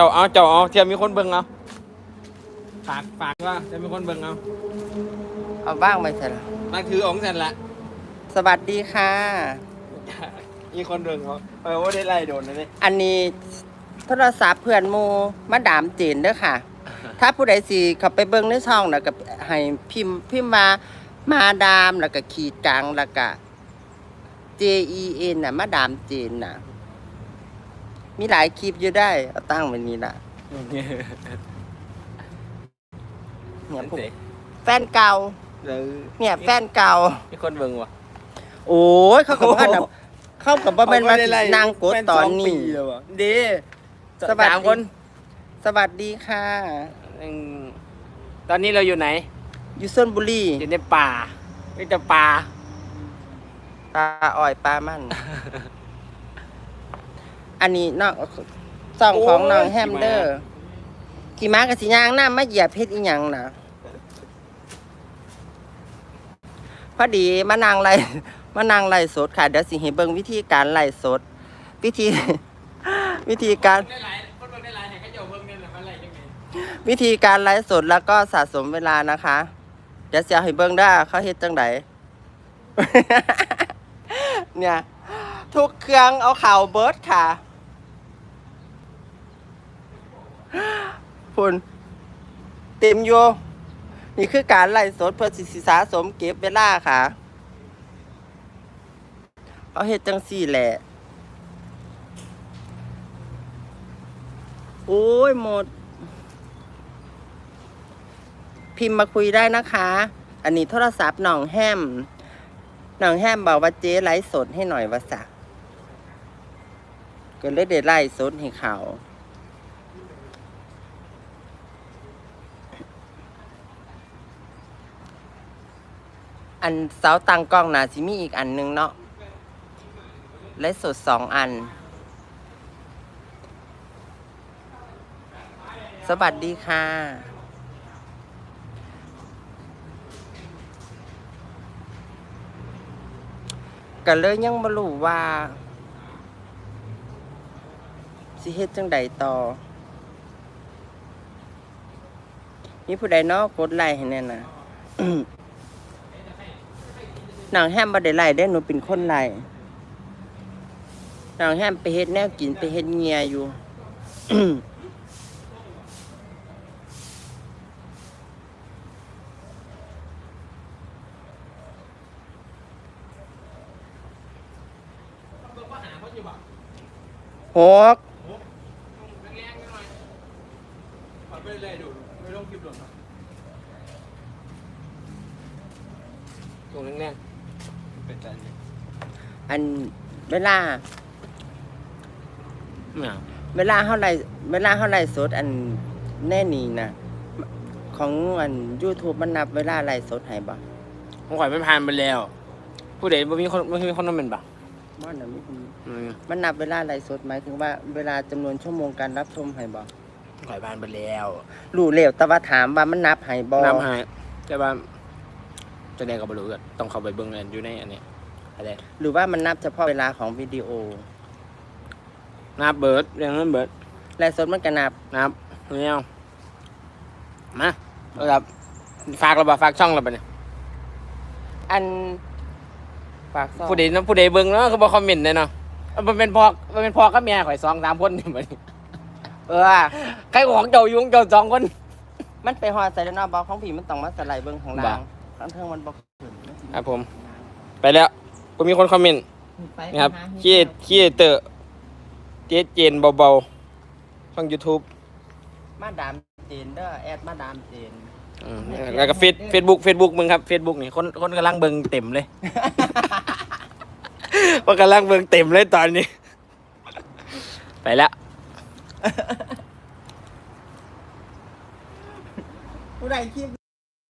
จ้าเอาเจ้าเอาเทียมมีคนเบิ่งเอาฝากฝากว่าจะมีคนเบิ่งเอาเอาบ้างไปเถอะนั่นคือองค์เซนละสวัสดีค่ะ มีคนเบิ่งเขาเออว่าได้ไล่โดนนะนี่อันนี้โทรศัพท์เพื่อนหมูมาดามเจนเด้อค่ะ ถ้าผู้ใดสิเขาไปเบิ่งในช่องแล้วก็ให้พิมพ์พิมพ์มามาดามแล้วก็ขีดกลางแล้วก็ J E N น่ะมาดามเจนน่ะ มีหลายคลิปอยู่ได้ เอาตั้งไว้นี้ล่ะเนี่ยพวกแฟนเก่าเออเนี่ยแฟนเก่ามีคนเบิ่งวะโอ้ยเขากับว่าน่ะเข้ากับว่าเป็นมาสินางกดตอนนี้ดีสวัสสามดีคน สวัสดีค่ะอืมตอนนี้เราอยู่ไหน อยู่ส้นบุรีอยู่ในป่านี่จะป่าปลาอ่อยปลามัน อันนี้นอกซ่องของน้องแฮมเดอร์ขี่ม้ากับสียางหน้ามาเหยียบเพชรอีหยังนะพอดีมานางไล่มานางไล่สดค่ะเดี๋ยวสิให้เบิ่งวิธีการไล่สด วิธี วิธีการได้หลายคนเบิ่งได้หลายเนี่ยเขาจะเอาเบิ่งเนี่ยแหละมันอะไรยังไงวิธีการไลฟ์สดแล้วก็สะสมเวลานะคะ เดี๋ยวเสียให้เบิ้งได้เขาเฮ็ดจังไดเนี่ย ทุกเครื่องเอาเข่าเบิร์ดค่ะ พุ่นเต็มอยู่นี่คือการไล่สดเพื่อสิสิสะสมเก็บเวลาค่ะเขาเฮ็ดจังสี่แหละ โอ้ยหมด พิมพ์มาคุยได้นะคะ อันนี้โทรศัพท์หน่องแฮมหน่องแฮมบอกว่าเจ๊ไลฟ์สดให้หน่อยว่าสักก็เลยได้ไลฟ์สดให้เขา อันเสาตังกล้องนะสิมีอีกอันหนึงเนาะไลฟ์สดสองอัน สวัสดีค่ะก็เลยยังบ่รู้ว่า สิเฮ็ดจังใดต่อ มีผู้ใดเนาะกดไลค์ให้แน่น่ะ นางแฮมบ่ได้ไลค์ได้หนูเป็นคนไลค์นางแฮมไปเฮ็ดแนวกินไปเฮ็ดเงียอยู่หกไม่ได้ดูไม่ต้องคลิปหรอกตรงแรงๆ เป็นใจเนี่ยอันเวลาไม่เอาเวลาเท่าไรเวลาเท่าไรสดอันแน่นีนะของอัน YouTube มันนับเวลาไลฟ์สดให้บ่ผมข่อยมันผ่านไปแล้ว ผู้ใดบ่มีคนบ่มีคนนั้นเป็นบ่บ่น่ะมีอืมมันนับเวลาไลฟ์สดหมายถึงว่าเวลาจำนวนชั่วโมงการรับชมให้บ่ข่อยผ่านไปแล้วรู้แล้วแต่ว่าถามว่ามันนับให้บ่น้ำหายแต่ว่า จะได้กับบรู้กันต้องเข้าไปเบิ่งอันอยู่ในอันเนี้ยอะไรหรือว่ามันนับเฉพาะเวลาของวิดีโอนับเบิร์ดเรื่องนั้นเบิร์ดไลฟ์สดมันก็นับนับไม่เอามาเอาครับฝากเราบ่ฝากช่องเราบ่เนี่ยอันฝากซ่องผู้ใดเนาะผู้ใดเบิ่งเนาะคือบ่คอมเมนต์เลยเนาะเอามันเป็นพ่อมันเป็นพ่อกับแม่ข่อยสองสามคนนี่บัดนี้เออใครของเจ้าอยู่ของเจ้าสองคน มันไปฮอดใส่แล้วเนาะบ่ของผีมันต้องมาสไลด์เบิ่งข้างล่าง ข้างเทิงมันบ่ขึ้นครับผม ไปแล้วก็มีคนคอมเมนต์ไปนะครับหาคีดคีดเตอร์เจเจนเบาๆช่อง YouTube มาดามเจนเด้อแอดมาดามเจนอืมแล้วก็เฟซเฟซบุ๊กเฟซบุ๊กมึงครับเฟซบุ๊กนี่คนคนกำลังเบิ่งเต็มเลยคนกำลังเบิ่งเต็มเลยตอนนี้ ไปแล้วผู้ใดคลิป